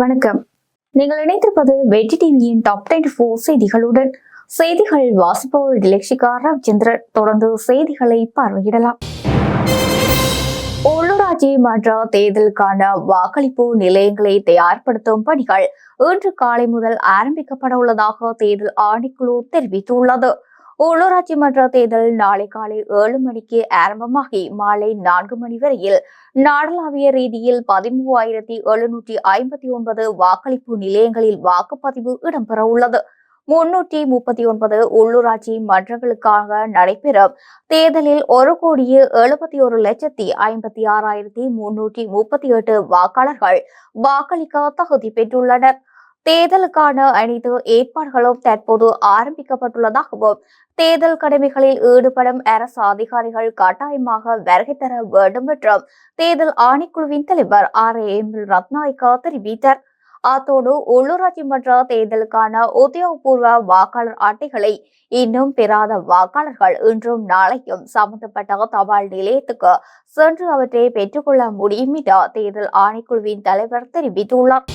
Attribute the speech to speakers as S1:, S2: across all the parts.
S1: வணக்கம். நீங்கள் இணைந்திருப்பது வெற்றி டிவியின் டாப் டென் ஃபோர் செய்திகளுடன். செய்திகள் வாசிப்பவர் லட்சிகா ராவ்சந்திரன் தொடர்ந்து செய்திகளை பார்வையிடலாம். உள்ளூராட்சி மன்ற தேர்தலுக்கான வாக்களிப்பு நிலையங்களை தயார்படுத்தும் பணிகள் இன்று காலை முதல் ஆரம்பிக்கப்பட உள்ளதாக தேர்தல் ஆணைக்குழு தெரிவித்துள்ளது. உள்ளூராட்சி மன்ற தேர்தல் நாளை காலை ஏழு மணிக்கு ஆரம்பமாகி மாலை நான்கு மணி வரையில் நாடளாவிய ரீதியில் பதிமூவாயிரத்தி எழுநூற்றி ஐம்பத்தி ஒன்பது வாக்களிப்பு நிலையங்களில் வாக்குப்பதிவு இடம்பெற உள்ளது. முன்னூற்றி முப்பத்தி ஒன்பது உள்ளூராட்சி மன்றங்களுக்காக நடைபெறும் தேர்தலில் ஒரு கோடியே எழுபத்தி ஒரு லட்சத்தி ஐம்பத்தி ஆறாயிரத்தி முன்னூற்றி முப்பத்தி எட்டு வாக்காளர்கள் வாக்களிக்க தகுதி பெற்றுள்ளனர். தேர்தலுக்கான அனைத்து ஏற்பாடுகளும் தற்போது ஆரம்பிக்கப்பட்டுள்ளதாகவும் தேர்தல் கடமைகளில் ஈடுபடும் அரசு அதிகாரிகள் கட்டாயமாக வருகை தர வேண்டும் என்றும் தேர்தல் ஆணைக்குழுவின் தலைவர் ஆர் எம் ரத்நாயக்கா தெரிவித்தார். அத்தோடு உள்ளூராட்சி மன்ற தேர்தலுக்கான உத்தியோகபூர்வ வாக்காளர் அட்டைகளை இன்னும் பெறாத வாக்காளர்கள் இன்றும் நாளையும் சம்பந்தப்பட்ட தபால் நிலையத்துக்கு சென்று அவற்றை பெற்றுக்கொள்ள முடியும் என தேர்தல் ஆணைக்குழுவின் தலைவர் தெரிவித்துள்ளார்.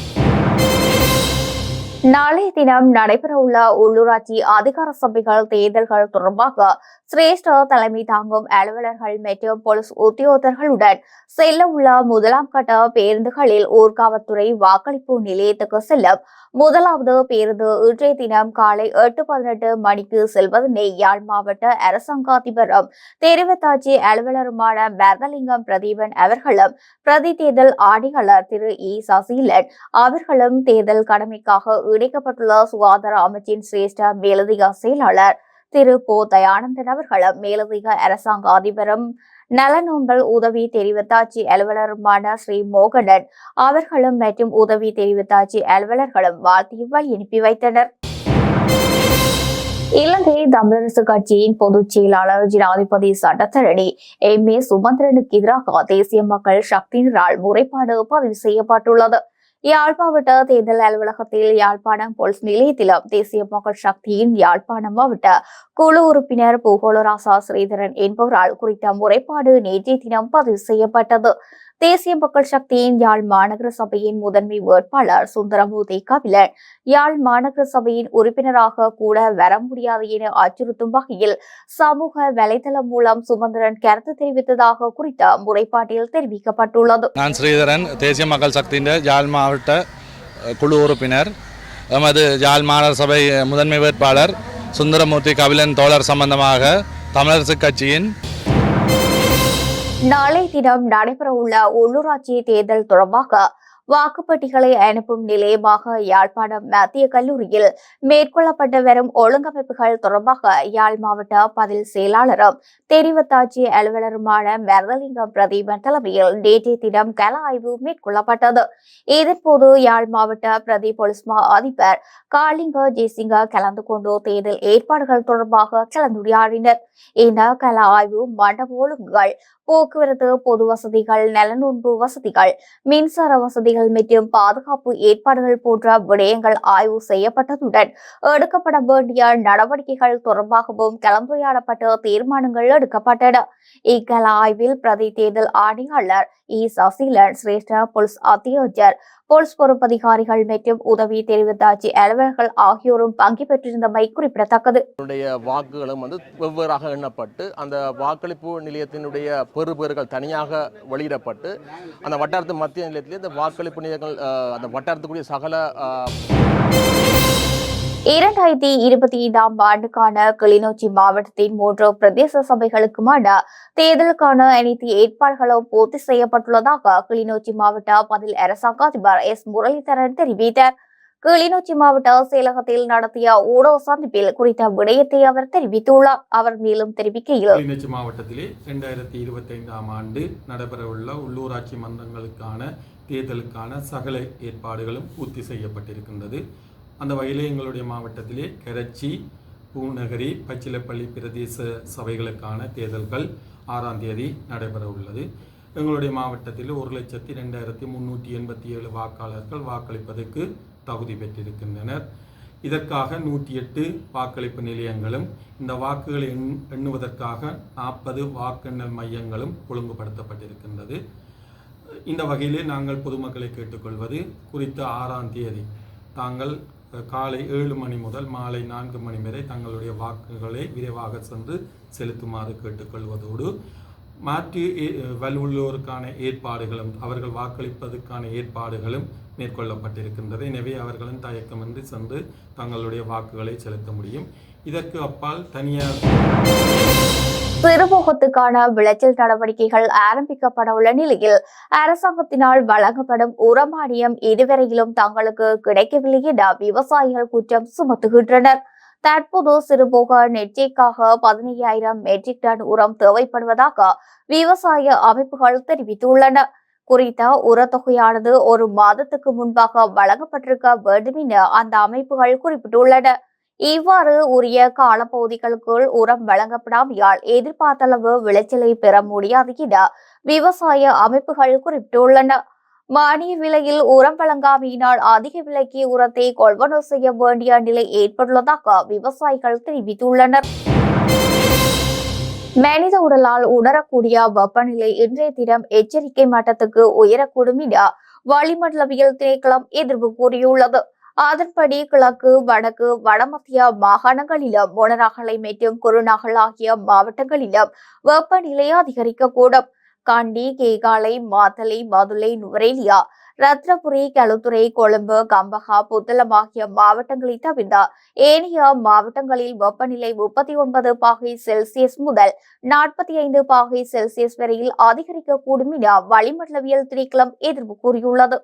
S1: நாளைய தினம் நடைபெறவுள்ள உள்ளூராட்சி அதிகார சபைகள் தேர்தல்கள் தொடர்பாக சிரேஷ்ட தலைமை தாங்கும் அலுவலர்கள் மற்றும் போலீஸ் உத்தியோகர்களுடன் செல்ல உள்ள முதலாம் கட்ட பேருந்துகளில் ஊர்காவல்துறை வாக்களிப்பு நிலையத்துக்கு செல்லும். முதலாவது பேருந்து இன்றைய தினம் காலை எட்டு பதினெட்டு மணிக்கு செல்வதனை யாழ் மாவட்ட அரசாங்காதிபரும் தெரிவத்தாட்சி அலுவலருமான பரதலிங்கம் பிரதீபன் அவர்களும் பிரதி தேர்தல் ஆணையாளர் திரு இ சசிலன் அவர்களும் தேர்தல் கடமைக்காக இணைக்கப்பட்டுள்ள சுகாதார அமைச்சின் சிரேஷ்ட மேலதிக செயலாளர் திரு போ. தயானந்தன் அவர்களும் மேலதிக அரசாங்க அதிபரும் நலனோம்பல் உதவி தெரிவித்தாட்சி அலுவலருமான ஸ்ரீ மோகனன் அவர்களும் மற்றும் உதவி தெரிவித்தாட்சி அலுவலர்களும் வாழ்த்தி வழி அனுப்பி வைத்தனர். இலங்கை தமிழரசு கட்சியின் பொதுச் செயலாளர் ஜனாதிபதி சட்டத்தரணி எம். ஏ. சுமந்திரனுக்கு எதிராக தேசிய மக்கள் சக்தியினரால் முறைப்பாடு பதிவு செய்யப்பட்டுள்ளது. யாழ் மாவட்ட தேர்தல் அலுவலகத்தில் யாழ்ப்பாணம் போலீஸ் நிலையத்திலும் தேசிய மக்கள் சக்தியின் யாழ்ப்பாணம் மாவட்ட குழு உறுப்பினர் பூகோளராசா ஸ்ரீதரன் என்பவரால் குறித்த முறைப்பாடு நேற்றைய தினம் பதிவு செய்யப்பட்டது. தேசிய மக்கள் சக்தியின் யாழ் மாநகர சபையின் முதன்மை வேட்பாளர் சுந்தரமூர்த்தி கபிலன் யாழ் மாநகர சபையின் உறுப்பினராக கூட வர முடியாது என அச்சுறுத்தும் வகையில் சமூக வலைதளம் மூலம் சுமந்திரன் கருத்து தெரிவித்ததாக குறித்த முறைப்பாட்டில் தெரிவிக்கப்பட்டுள்ளது.
S2: நான் ஸ்ரீதரன் தேசிய மக்கள் சக்தியின் யாழ் மாவட்ட குழு உறுப்பினர் எமது யாழ் மாநகர சபை முதன்மை வேட்பாளர் சுந்தரமூர்த்தி கபிலன் தோழர் சம்பந்தமாக தமிழரசு கட்சியின்
S1: நாளை தினம் நடைபெறவுள்ள உள்ளூராட்சி தேர்தல் தொடர்பாக வாக்குப்பட்டிகளை அனுப்பும் நிலையமாக யாழ்ப்பாணம் மத்திய கல்லூரியில் மேற்கொள்ளப்பட்டு வரும் ஒழுங்கமைப்புகள் தொடர்பாக யாழ் மாவட்ட பதில் செயலாளரும் தெரிவத்தாட்சி அலுவலருமான மரதலிங்கம் பிரதீபன் தலைமையில் நேற்றைய தினம் கள ஆய்வு மேற்கொள்ளப்பட்டது. இதன்போது யாழ் மாவட்ட பிரதி போலீஸ் மா அதிபர் காளிங்க ஜெய்சிங்க கலந்து கொண்டு தேர்தல் ஏற்பாடுகள் தொடர்பாக கலந்துரையாடினர். இந்த கள ஆய்வு மண்டப ஒழுங்குகள் போக்குவரத்து பொது வசதிகள் நலனுண்பு வசதிகள் மின்சார வசதிகள் மற்றும் பாதுகாப்பு ஏற்பாடுகள் போன்ற விடயங்கள் ஆய்வு செய்யப்பட்டதுடன் எடுக்கப்பட வேண்டிய நடவடிக்கைகள் தொடர்பாகவும் கலந்துரையாடப்பட்டு தீர்மானங்கள் எடுக்கப்பட்டன. இக்கல ஆய்வில் பிரதி தேர்தல் ஆணையாளர் இ. சசிலன் சிரேஷ்ட போலீஸ் அத்தியோஜர் போலீஸ் பொறுப்பதிகாரிகள் மற்றும் உதவி தெரிவித்தாட்சி அலுவலர்கள் ஆகியோரும் பங்கு பெற்றிருந்தமை குறிப்பிடத்தக்கது.
S3: வாக்குகளும் வந்து வெவ்வேறாக எண்ணப்பட்டு அந்த வாக்களிப்பு நிலையத்தினுடைய பெறுபேறுகள் தனியாக வெளியிடப்பட்டு அந்த வட்டாரத்து மத்திய நிலையத்திலே இந்த வாக்களிப்பு நிலையங்கள் அந்த வட்டாரத்துக்குரிய சகல
S1: இரண்டாயிரத்தி இருபத்தி ஐந்தாம் ஆண்டுக்கான கிளிநொச்சி மாவட்டத்தின் மூன்று பிரதேச சபைகளுக்குமான தேர்தலுக்கான அனைத்து ஏற்பாடுகளும் பூர்த்தி செய்யப்பட்டுள்ளதாக கிளிநொச்சி மாவட்ட பதில் அரசாங்க அதிபர் எஸ். முரளிதரன் தெரிவித்தார். கிளிநொச்சி மாவட்ட செயலகத்தில் நடத்திய ஊடக சந்திப்பில் குறித்த விடயத்தை அவர் தெரிவித்துள்ளார். அவர் மேலும் தெரிவிக்கையில்
S4: கிளிநொச்சி மாவட்டத்திலே ரெண்டாயிரத்தி இருபத்தைந்தாம் ஆண்டு நடைபெறவுள்ள உள்ளூராட்சி மன்றங்களுக்கான தேர்தலுக்கான சகல ஏற்பாடுகளும் பூர்த்தி செய்யப்பட்டிருக்கின்றது. அந்த வகையிலே எங்களுடைய மாவட்டத்திலே கரச்சி பூநகரி பச்சிலப்பள்ளி பிரதேச சபைகளுக்கான தேர்தல்கள் ஆறாம் தேதி நடைபெற உள்ளது எங்களுடைய மாவட்டத்தில் ஒரு லட்சத்தி ரெண்டாயிரத்தி முந்நூற்றி எண்பத்தி ஏழு வாக்காளர்கள் வாக்களிப்பதற்கு தகுதி பெற்றிருக்கின்றனர். இதற்காக நூற்றி எட்டு வாக்களிப்பு நிலையங்களும் இந்த வாக்குகளை எண் எண்ணுவதற்காக நாற்பது வாக்கெண்ணல் மையங்களும் ஒழுங்குபடுத்தப்பட்டிருக்கின்றது. இந்த வகையிலே நாங்கள் பொதுமக்களை கேட்டுக்கொள்வது குறித்த ஆறாம் தேதி தாங்கள் காலை ஏழு மணி முதல் மாலை நான்கு மணி வரை தங்களுடைய வாக்குகளை விரைவாக சென்று செலுத்துமாறு கேட்டுக்கொள்வதோடு மாற்று வலுவுள்ளோருக்கான ஏற்பாடுகளும் அவர்கள் வாக்களிப்பதற்கான ஏற்பாடுகளும் மேற்கொள்ளப்பட்டிருக்கின்றது. எனவே அவர்களும் தயக்கமின்றி சென்று தங்களுடைய வாக்குகளை செலுத்த முடியும். இதற்கு அப்பால் தனியார்
S1: சிறுமுகத்துக்கான விளைச்சல் நடவடிக்கைகள் ஆரம்பிக்கப்பட உள்ள நிலையில் அரசாங்கத்தினால் வழங்கப்படும் உரமானியம் இதுவரையிலும் தங்களுக்கு கிடைக்கவில்லை என விவசாயிகள் குற்றம் சுமத்துகின்றனர். தற்போது சிறுபோக நெற்றிக்காக பதினையாயிரம் மெட்ரிக் டன் உரம் தேவைப்படுவதாக விவசாய அமைப்புகள் தெரிவித்துள்ளன. குறித்த உரத்தொகையானது ஒரு மாதத்துக்கு முன்பாக வழங்கப்பட்டிருக்க வேண்டும் என அந்த அமைப்புகள் குறிப்பிட்டுள்ளன. இவ்வாறு உரிய காலப்பகுதிகளுக்குள் உரம் வழங்கப்படாமையால் எதிர்பார்த்தளவு விளைச்சலை பெற முடியாது என விவசாய அமைப்புகள் குறிப்பிட்டுள்ளன. மானிய விலையில் உரம் வழங்காமையினால் அதிக விலைக்கு உரத்தை கொள்வனவு செய்ய வேண்டிய நிலை ஏற்பட்டுள்ளதாக விவசாயிகள் தெரிவித்துள்ளனர். மனித உடலால் உணரக்கூடிய வெப்பநிலை இன்றைய தினம் எச்சரிக்கை மட்டத்துக்கு உயரக்கூடும் என வளிமண்டலவியல் திணைக்களம் எதிர்ப்பு கூறியுள்ளது. அதன்படி கிழக்கு வடக்கு வடமத்திய மாகாணங்களிலும் மொனராகலை மற்றும் குருநாகல் ஆகிய மாவட்டங்களிலும் வெப்பநிலை அதிகரிக்கக்கூடும். காண்டி கேகாலை மாத்தலை மதுளை நுவரேலியா ரத்னபுரி களுத்துறை கொழும்பு கம்பகா புத்தளம் ஆகிய மாவட்டங்களை தவிர்த்த ஏனைய மாவட்டங்களில் வெப்பநிலை முப்பத்தி ஒன்பது பாகை செல்சியஸ் முதல் நாற்பத்தி ஐந்து பாகை செல்சியஸ் வரையில் அதிகரிக்கக்கூடும் என வளிமண்டலவியல் திணைக்களம் எதிர்ப்பு கூறியுள்ளது.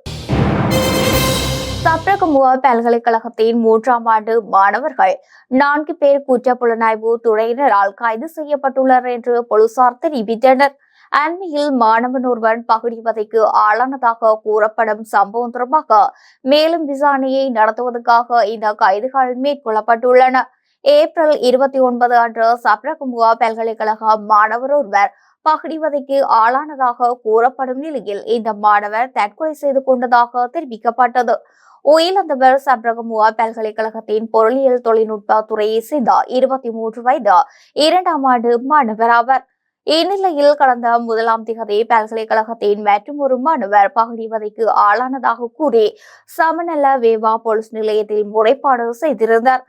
S1: சப்ரகமுவா பல்கலைக்கழகத்தின் மூன்றாம் ஆண்டு மாணவர்கள் நான்கு பேர் குற்றப்புலனாய்வு துறையினரால் கைது செய்யப்பட்டுள்ளனர் என்று போலீசார் தெரிவித்தனர். அண்மையில் மாணவன் ஒருவன் பகுடிவதைக்கு ஆளானதாக கூறப்படும் சம்பவம் தொடர்பாக மேலும் விசாரணையை நடத்துவதற்காக இந்த கைதுகள் மேற்கொள்ளப்பட்டுள்ளன. ஏப்ரல் இருபத்தி ஒன்பது அன்று சப்ரகமுவா பல்கலைக்கழக மாணவர் ஒருவர் பகுடிவதைக்கு ஆளானதாக கூறப்படும் நிலையில் இந்த மாணவர் தற்கொலை செய்து கொண்டதாக தெரிவிக்கப்பட்டது. உயிரிழந்தவர் சப்ரகமுவா பல்கலைக்கழகத்தின் பொருளியல் தொழில்நுட்ப துறையை சேர்ந்த இருபத்தி மூன்று வயது இரண்டாம் ஆண்டு மாணவர் ஆவர். இந்நிலையில் கடந்த முதலாம் திகதி பல்கலைக்கழகத்தின் மற்றும் ஒரு மாணவர் பகுடிவதைக்கு ஆளானதாக கூறி சமநல வேவா போலீஸ் நிலையத்தில் முறைப்பாடு செய்திருந்தார்.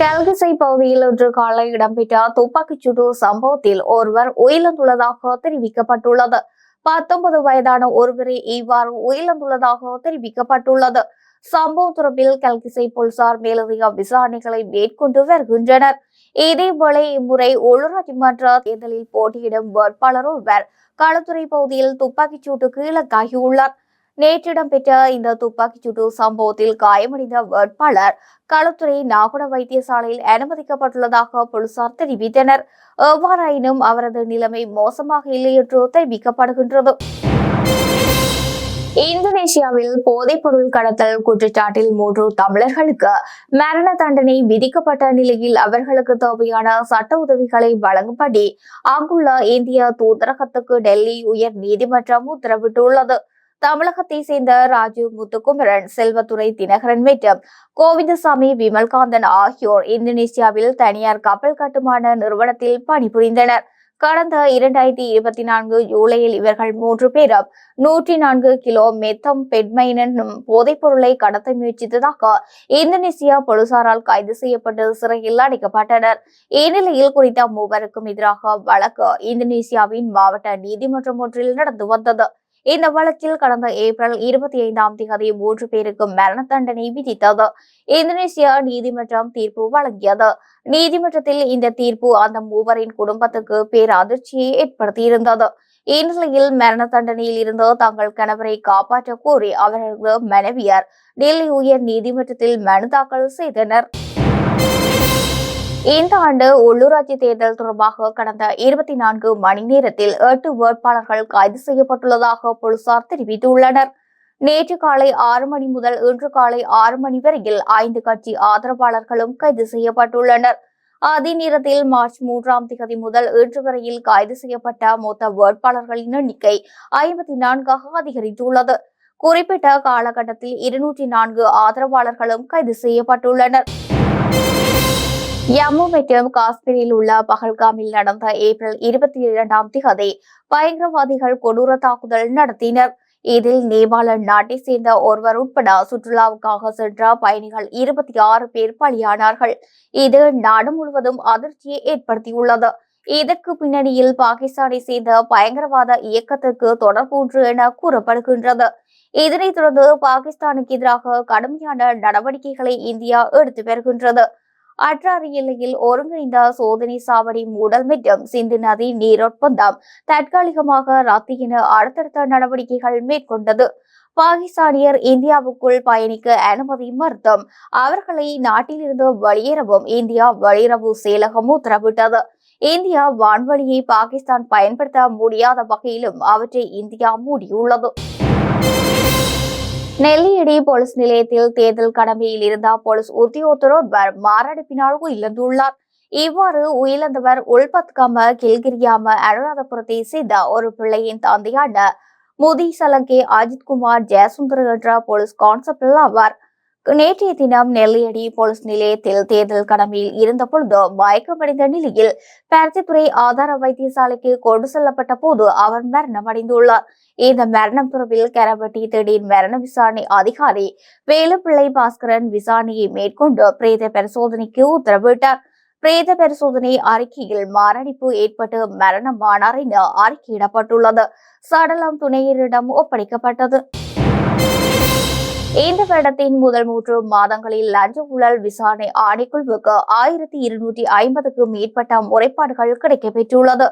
S1: கல்கிசை பகுதியில் இன்று காலை இடம்பெற்ற துப்பாக்கிச்சூடு சம்பவத்தில் ஒருவர் உயிரிழந்துள்ளதாக தெரிவிக்கப்பட்டுள்ளது. பத்தொன்பது வயதான ஒருவரே இவ்வாறு உயிரிழந்துள்ளதாக தெரிவிக்கப்பட்டுள்ளது. சம்பவம் தொடர்பில் கல்கிசை போலீசார் மேலதிக விசாரணைகளை மேற்கொண்டு வருகின்றனர். இதேவேளை இம்முறை உள்ளூராட்சி மன்ற தேர்தலில் போட்டியிடும் வேட்பாளர் ஒருவர் களத்துறை பகுதியில் துப்பாக்கிச்சூட்டு கீழக்காகியுள்ளார். இலக்காகியுள்ளார் நேற்று இடம்பெற்ற இந்த துப்பாக்கிச்சூட்டு சம்பவத்தில் காயமடைந்த வேட்பாளர் களத்துறை நாகுட வைத்தியசாலையில் அனுமதிக்கப்பட்டுள்ளதாக போலீசார் தெரிவித்தனர். எவ்வாறாயினும் அவரது நிலைமை மோசமாக இல்லை என்று தெரிவிக்கப்படுகின்றது. இந்தோனேஷியாவில் போதைப்பொருள் கடத்தல் குற்றச்சாட்டில் மூன்று தமிழர்களுக்கு மரண தண்டனை விதிக்கப்பட்ட நிலையில் அவர்களுக்கு தேவையான சட்ட உதவிகளை வழங்கும்படி அங்குள்ள இந்திய தூதரகத்துக்கு டெல்லி உயர் நீதிமன்றம் உத்தரவிட்டுள்ளது. தமிழகத்தை சேர்ந்த ராஜீவ் முத்துக்குமரன் செல்வத்துறை தினகரன் மற்றும் கோவிந்தசாமி விமல்காந்தன் ஆகியோர் இந்தோனேசியாவில் தனியார் கப்பல் கட்டுமான நிறுவனத்தில் பணிபுரிந்தனர். கடந்த இரண்டாயிரத்தி இருபத்தி நான்கு ஜூலையில் இவர்கள் மூன்று பேரும் நூற்றி நான்கு கிலோ மெத்தம் பெட்மைன் என்னும் போதைப் பொருளை கடத்த முயற்சித்ததாக இந்தோனேசியா போலீசாரால் கைது செய்யப்பட்டு சிறையில் அடைக்கப்பட்டனர். இந்நிலையில் குறித்த மூவருக்கும் எதிராக வழக்கு இந்தோனேசியாவின் மாவட்ட நீதிமன்றம் ஒன்றில் நடந்து வந்தது. இந்த வழக்கில் கடந்த ஏப்ரல் இருபத்தி ஐந்தாம் தேதி மூன்று பேருக்கு மரண தண்டனை விதித்தது. இந்தோனேசியா நீதிமன்றம் தீர்ப்பு வழங்கியது. நீதிமன்றத்தில் இந்த தீர்ப்பு அந்த மூவரின் குடும்பத்துக்கு பேரதிர்ச்சியை ஏற்படுத்தியிருந்தது. இந்நிலையில் மரண தண்டனையில் இருந்து தங்கள் கணவரை காப்பாற்ற கோரி அவர்களது மனைவியர் டெல்லி உயர் நீதிமன்றத்தில் மனு தாக்கல் செய்தனர். இந்த ஆண்டு உள்ளூராட்சி தேர்தல் தொடர்பாக கடந்த இருபத்தி நான்கு மணி நேரத்தில் எட்டு வேட்பாளர்கள் கைது செய்யப்பட்டுள்ளதாக போலீசார் தெரிவித்துள்ளனர். நேற்று காலை ஆறு மணி முதல் இன்று காலை ஆறு மணி வரையில் ஐந்து கட்சி ஆதரவாளர்களும் கைது செய்யப்பட்டுள்ளனர். அதே நேரத்தில் மார்ச் மூன்றாம் திகதி முதல் இன்று வரையில் கைது செய்யப்பட்ட மொத்த வேட்பாளர்களின் எண்ணிக்கை ஐம்பத்தி நான்காக அதிகரித்துள்ளது. குறிப்பிட்ட காலகட்டத்தில் இருநூற்றி நான்கு ஆதரவாளர்களும் கைது செய்யப்பட்டுள்ளனர். ஜம்மு மற்றும் காஷ்மீரில் உள்ள பகல்காமில் நடந்த ஏப்ரல் இருபத்தி இரண்டாம் திகதி பயங்கரவாதிகள் கொடூர தாக்குதல் நடத்தினர் இதில் நேபாள நாட்டை சேர்ந்த ஒருவர் உட்பட சுற்றுலாவுக்காக சென்ற பயணிகள் இருபத்தி ஆறு பேர் பலியானார்கள் இது நாடு முழுவதும் அதிர்ச்சியை ஏற்படுத்தியுள்ளது இதற்கு பின்னணியில் பாகிஸ்தானை சேர்ந்த பயங்கரவாத இயக்கத்திற்கு தொடர்பு ஒன்று என கூறப்படுகின்றது இதனைத் தொடர்ந்து பாகிஸ்தானுக்கு எதிராக கடுமையான நடவடிக்கைகளை இந்தியா எடுத்து வருகின்றது அற்றாறு எல்லையில் ஒருங்கிணைந்த சோதனை சாவடி மூடல் மற்றும் சிந்து நதி நீரொப்பந்தம் தற்காலிகமாக ரத்து என அடுத்தடுத்த நடவடிக்கைகள் மேற்கொண்டது. பாகிஸ்தானியர் இந்தியாவுக்குள் பயணிக்க அனுமதி மறுத்தும். அவர்களை நாட்டிலிருந்து வெளியேறவும் இந்தியா வெளியுறவு செயலகம் உத்தரவிட்டது. இந்தியா வான்வழியை பாகிஸ்தான் பயன்படுத்த முடியாத வகையிலும் அவற்றை இந்தியா மூடியுள்ளது. நெல்லியடி போலீஸ் நிலையத்தில் தேர்தல் கடமையில் இருந்த போலீஸ் உத்தியோகத்தர் மாரடைப்பினால் உயிரிழந்துள்ளார் இவ்வாறு உயிரிழந்தவர் உள்பத்காம கில்கிரியாம அனுராதபுரத்தை சேர்ந்த ஒரு பிள்ளையின் தந்தையான முதி சலங்கே அஜித்குமார் ஜெயசுந்தர் என்ற போலீஸ் கான்ஸ்டபிள் ஆவார். நேற்றைய தினம் நெல்லியடி போலீஸ் நிலையத்தில் தேர்தல் கடமையில் இருந்த பொழுது மயக்கமடைந்த நிலையில் பருத்தித்துறை ஆதார வைத்தியசாலைக்கு கொண்டு செல்லப்பட்ட போது அவர் மரணமடைந்துள்ளார் இந்த மரணம் தொடர்பில் கரவட்டி திடீர் மரண விசாரணை அதிகாரி வேலுப்பிள்ளை பாஸ்கரன் விசாரணையை மேற்கொண்டு பிரேத பரிசோதனைக்கு உத்தரவிட்டார். பிரேத பரிசோதனை அறிக்கையில் மாரடைப்பு ஏற்பட்டு மரணமானார் என அறிக்கையிடப்பட்டுள்ளது. சடலம் துணையரிடம் ஒப்படைக்கப்பட்டது. இந்த வருடத்தின் முதல் மூன்று மாதங்களில் லஞ்ச ஊழல் விசாரணை ஆணைக்குழுவுக்கு ஆயிரத்தி இருநூற்றி ஐம்பதுக்கு மேற்பட்ட முறைப்பாடுகள் கிடைக்கப்பெற்றுள்ளது.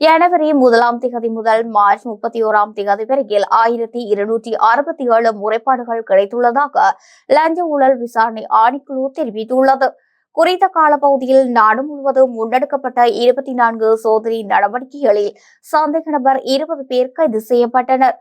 S1: ஜனவரி முதலாம் திகதி முதல் மார்ச் முப்பத்தி ஓராம் திகதி வரையில் ஆயிரத்தி இருநூற்றி அறுபத்தி ஏழு முறைப்பாடுகள் கிடைத்துள்ளதாக லஞ்ச ஊழல் விசாரணை ஆணைக்குழு தெரிவித்துள்ளது. குறித்த காலப்பகுதியில் நாடு முழுவதும் முன்னெடுக்கப்பட்ட இருபத்தி நான்கு சோதனை நடவடிக்கைகளில் சந்தேக நபர் இருபது பேர் கைது செய்யப்பட்டனர்.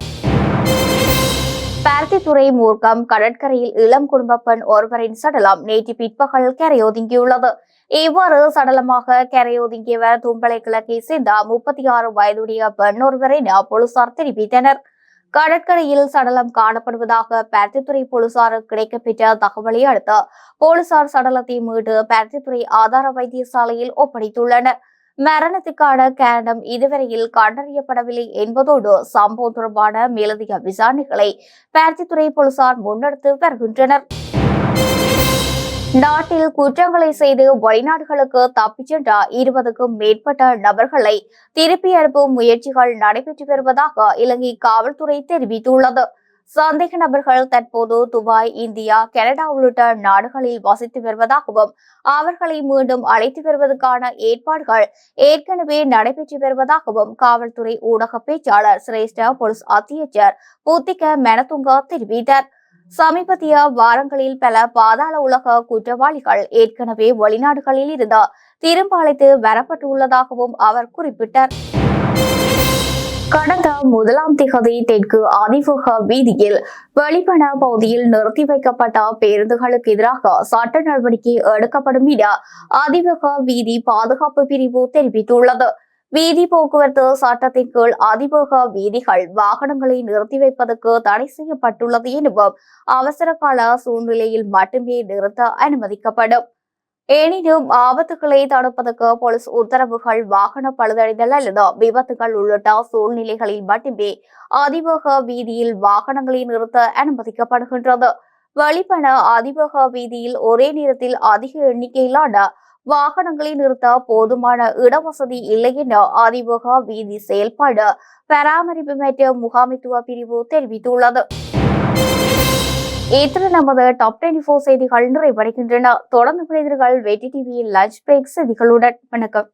S1: பருத்தித்துறை மூர்க்கம் கடற்கரையில் இளம் குடும்ப பெண் ஒருவரின் சடலம் நேற்று பிற்பகல் கரையொதுங்கியுள்ளது இவ்வாறு சடலமாக கரையொதுங்கியவர் தும்பளை கிழக்கை சேர்ந்த முப்பத்தி ஆறு வயதுடைய பெண் ஒருவர் போலீசார் தெரிவித்தனர் கடற்கரையில் சடலம் காணப்படுவதாக பருத்தித்துறை போலீசார் கிடைக்கப்பெற்ற தகவலை அடுத்து போலீசார் சடலத்தை மீட்டு பருத்தித்துறை ஆதார வைத்தியசாலையில் ஒப்படைத்துள்ளனர் மரணத்துக்கான காரணம் இதுவரையில் கண்டறியப்படவில்லை என்பதோடு சம்பவம் தொடர்பான மேலதிக விசாரணைகளை பருத்தித்துறை போலீசார் முன்னெடுத்து வருகின்றனர். நாட்டில் குற்றங்களை செய்து வெளிநாடுகளுக்கு தப்பிச் சென்ற இருபதுக்கும் மேற்பட்ட நபர்களை திருப்பி அனுப்பும் முயற்சிகள் நடைபெற்று வருவதாக இலங்கை காவல்துறை தெரிவித்துள்ளது. சந்தேக நபர்கள் தற்போது துபாய் இந்தியா கனடா உள்ளிட்ட நாடுகளில் வசித்து வருவதாகவும் அவர்களை மீண்டும் அழைத்து வருவதற்கான ஏற்பாடுகள் ஏற்கனவே நடைபெற்று வருவதாகவும் காவல்துறை ஊடக பேச்சாளர் சிரேஷ்ட போலீஸ் அத்தியட்சர் பூத்திக மெனதுங்க தெரிவித்தார். சமீபத்திய வாரங்களில் பல பாதாள உலக குற்றவாளிகள் ஏற்கனவே வெளிநாடுகளில் இருந்து திரும்ப அழைத்து வரப்பட்டுள்ளதாகவும் அவர் குறிப்பிட்டார். கடந்த முதலாம் திகதி தெற்கு அதிவேக வீதியில் வெளிப்பண பகுதியில் நிறுத்தி வைக்கப்பட்ட பேருந்துகளுக்கு எதிராக சட்ட நடவடிக்கை எடுக்கப்படும் என அதிவேக வீதி பாதுகாப்பு பிரிவு தெரிவித்துள்ளது. வீதி போக்குவரத்து சட்டத்தின் கீழ் அதிவேக வீதிகள் வாகனங்களை நிறுத்தி வைப்பதற்கு தடை செய்யப்பட்டுள்ளது எனவும் அவசர கால சூழ்நிலையில் மட்டுமே நிறுத்த அனுமதிக்கப்படும். எனினும் ஆபத்துகளை தடுப்பதற்கு போலீஸ் உத்தரவுகள் வாகன பழுதடைதல் அல்லது விபத்துகள் உள்ளிட்ட சூழ்நிலைகளில் மட்டுமே அதிவேக வீதியில் வாகனங்களை நிறுத்த அனுமதிக்கப்படுகின்றது. வெளிப்பண அதிவேக வீதியில் ஒரே நேரத்தில் அதிக எண்ணிக்கையிலான வாகனங்களை நிறுத்த போதுமான இடவசதி இல்லை என அதிவேக வீதி செயல்பாடு பராமரிப்பு மற்றும் முகாமைத்துவ பிரிவு தெரிவித்துள்ளது. இத்துடன் நமது டாப் டுவெண்டி ஃபோர் செய்திகள் நிறைவடைகின்றன. தொடர்ந்து மனிதர்கள் வெட்டி டிவியில் லஞ்ச் பிரேக் செய்திகளுடன். வணக்கம்.